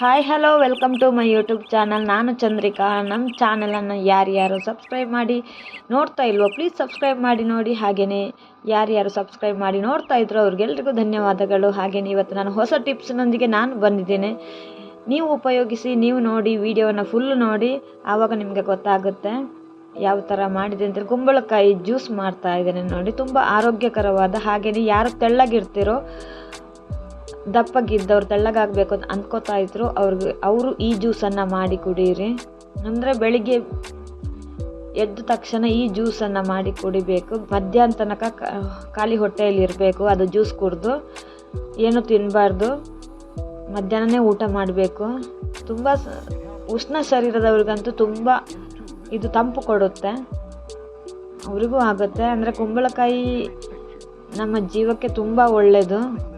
Hi hello welcome to my YouTube channel ನಾನು ಚಂದ್ರಿಕಾ. ನಮ್ಮ ಚಾನಲನ್ನು ಯಾರ್ಯಾರು ಸಬ್ಸ್ಕ್ರೈಬ್ ಮಾಡಿ ನೋಡ್ತಾ ಇಲ್ವೋ ಪ್ಲೀಸ್ ಸಬ್ಸ್ಕ್ರೈಬ್ ಮಾಡಿ ನೋಡಿ. ಹಾಗೆಯೇ ಯಾರ್ಯಾರು ಸಬ್ಸ್ಕ್ರೈಬ್ ಮಾಡಿ ನೋಡ್ತಾ ಇದ್ರು, ಅವ್ರಿಗೆಲ್ರಿಗೂ ಧನ್ಯವಾದಗಳು. ಹಾಗೆಯೇ ಇವತ್ತು ನಾನು ಹೊಸ ಟಿಪ್ಸ್ನೊಂದಿಗೆ ನಾನು ಬಂದಿದ್ದೇನೆ. ನೀವು ಉಪಯೋಗಿಸಿ, ನೀವು ನೋಡಿ ವೀಡಿಯೋವನ್ನು ಫುಲ್ ನೋಡಿ. ಆವಾಗ ನಿಮಗೆ ಗೊತ್ತಾಗುತ್ತೆ ಯಾವ ಥರ ಮಾಡಿದೆ ಅಂತೇಳಿ ಕುಂಬಳಕಾಯಿ ಜ್ಯೂಸ್ ಮಾಡ್ತಾ ಇದ್ದೇನೆ ನೋಡಿ. ತುಂಬ ಆರೋಗ್ಯಕರವಾದ ಹಾಗೆಯೇ ಯಾರು ತೆಳ್ಳಗಿರ್ತಿರೋ ದಪ್ಪಗಿದ್ದವ್ರು ತೆಳ್ಳಗಾಗಬೇಕು ಅಂತ ಅಂದ್ಕೋತಾ ಇದ್ರು. ಅವ್ರಿಗೆ, ಅವರು ಈ ಜ್ಯೂಸನ್ನು ಮಾಡಿ ಕುಡೀರಿ. ಅಂದರೆ ಬೆಳಿಗ್ಗೆ ಎದ್ದ ತಕ್ಷಣ ಈ ಜ್ಯೂಸನ್ನು ಮಾಡಿ ಕುಡಿಬೇಕು. ಮಧ್ಯಾಹ್ನ ತನಕ ಖಾಲಿ ಹೊಟ್ಟೆಯಲ್ಲಿ ಇರಬೇಕು, ಅದು ಜ್ಯೂಸ್ ಕುಡಿದು. ಏನು ತಿನ್ನಬಾರ್ದು ಮಧ್ಯಾಹ್ನನೇ ಊಟ ಮಾಡಬೇಕು. ತುಂಬ ಉಷ್ಣ ಶರೀರದವ್ರಿಗಂತೂ ತುಂಬ ಇದು ತಂಪು ಕೊಡುತ್ತೆ. ಅವರಿಗೂ ಆಗುತ್ತೆ. ಅಂದರೆ ಕುಂಬಳಕಾಯಿ ನಮ್ಮ ಜೀವಕ್ಕೆ ತುಂಬ ಒಳ್ಳೆಯದು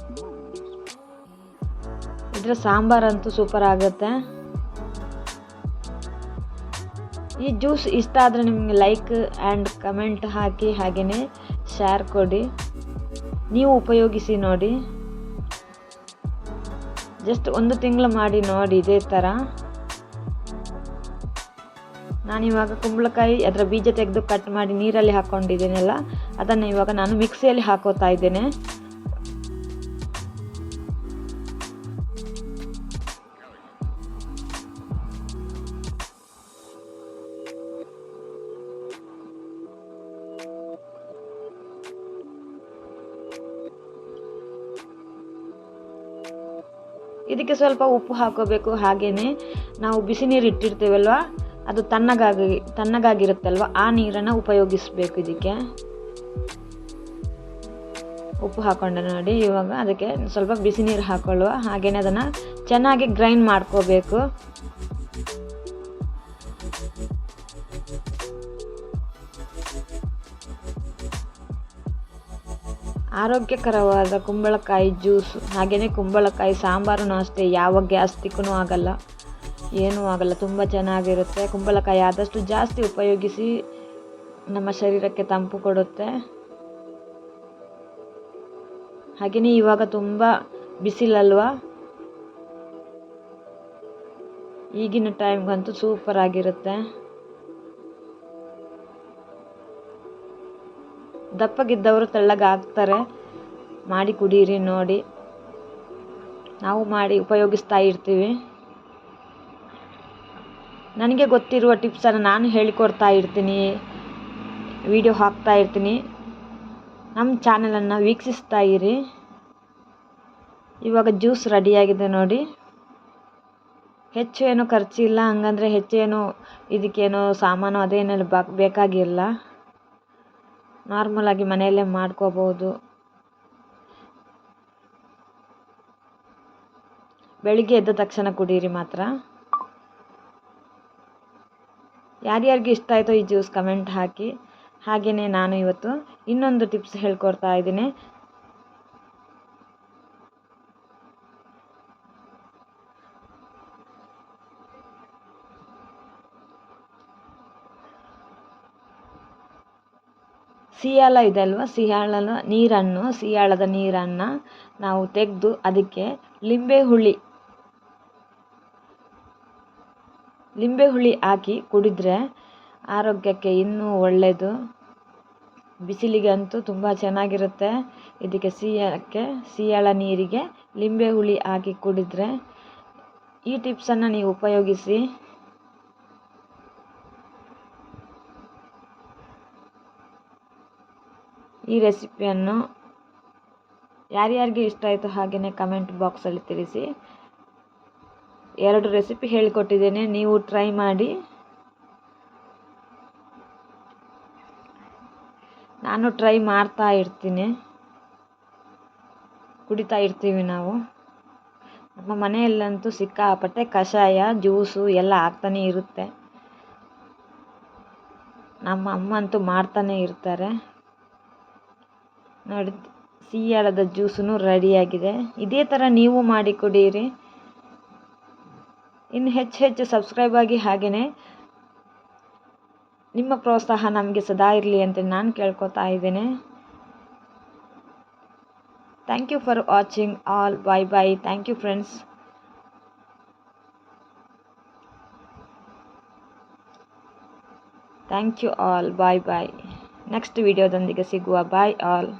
ಇದರ ಸಾಂಬಾರಂತೂ ಸೂಪರ್ ಆಗುತ್ತೆ. ಈ ಜ್ಯೂಸ್ ಇಷ್ಟ ಆದರೆ ನಿಮಗೆ ಲೈಕ್ ಆ್ಯಂಡ್ ಕಮೆಂಟ್ ಹಾಕಿ ಹಾಗೆಯೇ ಶೇರ್ ಕೊಡಿ. ನೀವು ಉಪಯೋಗಿಸಿ ನೋಡಿ. ಜಸ್ಟ್ ಒಂದು ತಿಂಗಳು ಮಾಡಿ ನೋಡಿ ಇದೇ ಥರ ನಾನಿವಾಗ ಕುಂಬಳಕಾಯಿ ಅದರ ಬೀಜ ತೆಗೆದು ಕಟ್ ಮಾಡಿ ನೀರಲ್ಲಿ ಹಾಕ್ಕೊಂಡಿದ್ದೀನಲ್ಲ ಅದನ್ನು ಇವಾಗ ನಾನು ಮಿಕ್ಸಿಯಲ್ಲಿ ಹಾಕೋತಾ ಇದ್ದೇನೆ. ಇದಕ್ಕೆ ಸ್ವಲ್ಪ ಉಪ್ಪು ಹಾಕೋಬೇಕು ಹಾಗೆಯೇ ನಾವು ಬಿಸಿ ನೀರು ಇಟ್ಟಿರ್ತೀವಲ್ವ? ಅದು ತಣ್ಣಗಾಗಿ, ತಣ್ಣಗಾಗಿರುತ್ತಲ್ವ? ಆ ನೀರನ್ನು ಉಪಯೋಗಿಸಬೇಕು ಇದಕ್ಕೆ. ಉಪ್ಪು ಹಾಕೊಂಡೆ ನೋಡಿ, ಇವಾಗ ಅದಕ್ಕೆ ಸ್ವಲ್ಪ ಬಿಸಿ ನೀರು ಹಾಕೊಳ್ಳುವ ಹಾಗೆಯೇ ಅದನ್ನು ಚೆನ್ನಾಗಿ ಗ್ರೈಂಡ್ ಮಾಡ್ಕೋಬೇಕು. ಆರೋಗ್ಯಕರವಾದ ಕುಂಬಳಕಾಯಿ ಜ್ಯೂಸ್ ಹಾಗೆಯೇ ಕುಂಬಳಕಾಯಿ ಸಾಂಬಾರು ಅಷ್ಟೇ, ಯಾವ ಗ್ಯಾಸ್ಟಿಕ್ಕೂ ಆಗಲ್ಲ. ಏನೂ ಆಗಲ್ಲ, ತುಂಬ ಚೆನ್ನಾಗಿರುತ್ತೆ. ಕುಂಬಳಕಾಯಿ ಆದಷ್ಟು ಜಾಸ್ತಿ ಉಪಯೋಗಿಸಿ ನಮ್ಮ ಶರೀರಕ್ಕೆ ತಂಪು ಕೊಡುತ್ತೆ. ಹಾಗೆಯೇ ಇವಾಗ ತುಂಬ ಬಿಸಿಲಲ್ವಾ? ಈಗಿನ ಟೈಮ್ಗಂತೂ ಸೂಪರ್ ಆಗಿರುತ್ತೆ. ದಪ್ಪಗಿದ್ದವರು ತೆಳ್ಳಗಾಗ್ತಾರೆ. ಮಾಡಿ ಕುಡೀರಿ, ನೋಡಿ. ನಾವು ಮಾಡಿ ಉಪಯೋಗಿಸ್ತಾ ಇರ್ತೀವಿ. ನನಗೆ ಗೊತ್ತಿರುವ ಟಿಪ್ಸನ್ನು ನಾನು ಹೇಳಿಕೊಡ್ತಾ ಇರ್ತೀನಿ. ವಿಡಿಯೋ ಹಾಕ್ತಾ ಇರ್ತೀನಿ. ನಮ್ಮ ಚಾನಲನ್ನು ವೀಕ್ಷಿಸ್ತಾ ಇರಿ. ಇವಾಗ ಜ್ಯೂಸ್ ರೆಡಿಯಾಗಿದೆ ನೋಡಿ. ಹೆಚ್ಚು ಏನು ಖರ್ಚಿಲ್ಲ, ಹಂಗಂದರೆ ಹೆಚ್ಚೇನು ಇದಕ್ಕೇನೋ ಸಾಮಾನು ಅದೇನೆಲ್ಲ ಬೇಕಾಗಿಲ್ಲ. ನಾರ್ಮಲಾಗಿ ಮನೆಯಲ್ಲೇ ಮಾಡ್ಕೋಬೋದು ಬೆಳಿಗ್ಗೆ ಎದ್ದ ತಕ್ಷಣ ಕುಡೀರಿ ಮಾತ್ರ. ಯಾರ್ಯಾರಿಗೆ ಇಷ್ಟ ಆಯಿತೋ ಈ ಜ್ಯೂಸ್ ಕಮೆಂಟ್ ಹಾಕಿ. ಹಾಗೆಯೇ ನಾನು ಇವತ್ತು ಇನ್ನೊಂದು ಟಿಪ್ಸ್ ಹೇಳ್ಕೊಡ್ತಾ ಇದ್ದೀನಿ. ಸಿಯಾಳ ಇದೆ ಅಲ್ವಾ? ಸಿಯಾಳನ ನೀರನ್ನು, ಸಿಯಾಳದ ನೀರನ್ನು ನಾವು ತೆಗೆದು ಅದಕ್ಕೆ ಲಿಂಬೆ ಹುಳಿ ಲಿಂಬೆ ಹುಳಿ ಹಾಕಿ ಕುಡಿದ್ರೆ ಆರೋಗ್ಯಕ್ಕೆ ಇನ್ನೂ ಒಳ್ಳೆಯದು ಬಿಸಿಲಿಗೆ ಅಂತೂ ತುಂಬ ಚೆನ್ನಾಗಿರುತ್ತೆ. ಇದಕ್ಕೆ ಸಿಹಿಯಕ್ಕೆ ಸಿಯಾಳ ನೀರಿಗೆ ಲಿಂಬೆ ಹುಳಿ ಹಾಕಿ ಕುಡಿದ್ರೆ ಈ ಟಿಪ್ಸನ್ನು ನೀವು ಉಪಯೋಗಿಸಿ. ಈ ರೆಸಿಪಿಯನ್ನು ಯಾರ್ಯಾರಿಗೆ ಇಷ್ಟ ಆಯಿತು ಹಾಗೆಯೇ ಕಮೆಂಟ್ ಬಾಕ್ಸಲ್ಲಿ ತಿಳಿಸಿ. ಎರಡು ರೆಸಿಪಿ ಹೇಳಿಕೊಟ್ಟಿದ್ದೇನೆ, ನೀವು ಟ್ರೈ ಮಾಡಿ. ನಾನು ಟ್ರೈ ಮಾಡ್ತಾ ಇರ್ತೀನಿ. ಕುಡಿತಾ ಇರ್ತೀವಿ ನಾವು. ನಮ್ಮ ಮನೆಯಲ್ಲಂತೂ ಸಿಕ್ಕಾಪಟ್ಟೆ ಕಷಾಯ, ಜ್ಯೂಸು ಎಲ್ಲ ಆಗ್ತಾನೆ ಇರುತ್ತೆ. ನಮ್ಮ ಅಮ್ಮ ಅಂತೂ ಮಾಡ್ತಾನೆ ಇರ್ತಾರೆ. ನೋಡಿ ಸಿಹಿಯಾಳದ ರೆಡಿ ರೆಡಿಯಾಗಿದೆ. ಇದೇ ಥರ ನೀವು ಮಾಡಿ ಕುಡಿಯಿರಿ ಇನ್ನು ಹೆಚ್ಚು ಹೆಚ್ಚು ಸಬ್ಸ್ಕ್ರೈಬ್ ಆಗಿ ಹಾಗೆಯೇ ನಿಮ್ಮ ಪ್ರೋತ್ಸಾಹ ನಮಗೆ ಸದಾ ಇರಲಿ ಅಂತ ನಾನು ಕೇಳ್ಕೊತಾ ಇದ್ದೇನೆ. Thank you for watching all bye bye thank you friends thank you all bye bye next ವಿಡಿಯೋದೊಂದಿಗೆ ಸಿಗುವ. ಬಾಯ್ ಆಲ್